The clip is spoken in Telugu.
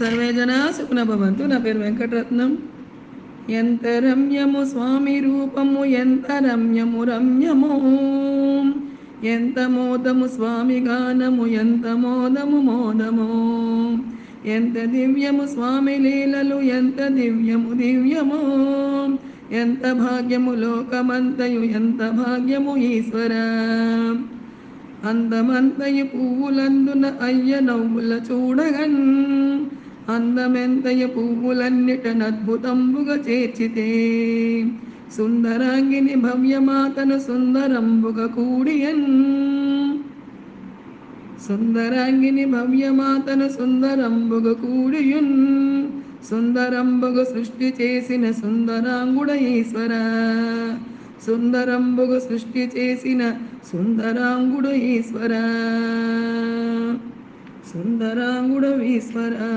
సర్వేజనా సుఖన భవంతు. నా పేరు వెంకటరత్నం. ఎంత రమ్యము స్వామి రూపము ఎంత రమ్యము రమ్యము? ఎంత మోదము స్వామి గానము ఎంత మోదము మోదము? ఎంత దివ్యము స్వామి లీలలు ఎంత దివ్యము దివ్యము? ఎంత భాగ్యము లోకమంతయు ఎంత భాగ్యము ఈశ్వర? అందమంతయు పువ్వులందున అయ్య నవ్వుల చూడగన్. అందమెంతయ పువ్వులన్నిట అద్భుతంబుగా చేర్చితే సుందరాంగిని భవ్యమాతను సుందరంబుగా కూడియన్ సుందరాంగిని భవ్యమాతను సుందరంబుగా కూడియున్ సుందరంబుగా సృష్టి చేసిన సుందరాంగుడ ఈశ్వర సుందరంబుగా సృష్టి చేసిన సుందరాంగుడు ఈశ్వరా సుందరాంగుడవీశ్వరా